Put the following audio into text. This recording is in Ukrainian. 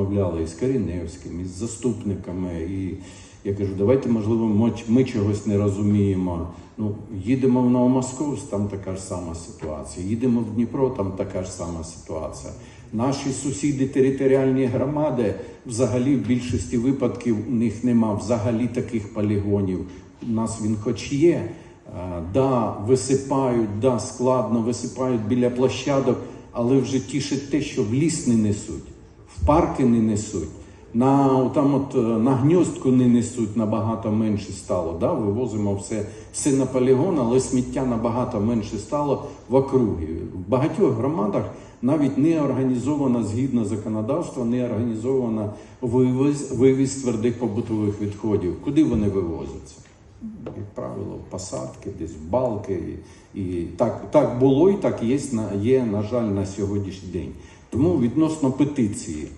Розмовляли із Коріневським, із заступниками. І я кажу, давайте, можливо, ми, ми чогось не розуміємо. Ну, їдемо в Новомосковськ, там така ж сама ситуація. Їдемо в Дніпро, там така ж сама ситуація. Наші сусіди територіальні громади, взагалі, в більшості випадків у них нема взагалі таких полігонів. У нас він хоч є. Да, висипають, да, складно висипають біля площадок, але вже тішить те, що в ліс не несуть, парки не несуть, на, там от, е, на гніздку не несуть, набагато менше стало. Да? Вивозимо все, все на полігон, але сміття набагато менше стало в округі. В багатьох громадах навіть не організовано згідно законодавства, не організовано вивіз, вивіз твердих побутових відходів. Куди вони вивозяться? Як правило, посадки, десь балки. І, і так, так було і так є, є, на жаль, на сьогоднішній день. Тому відносно петиції.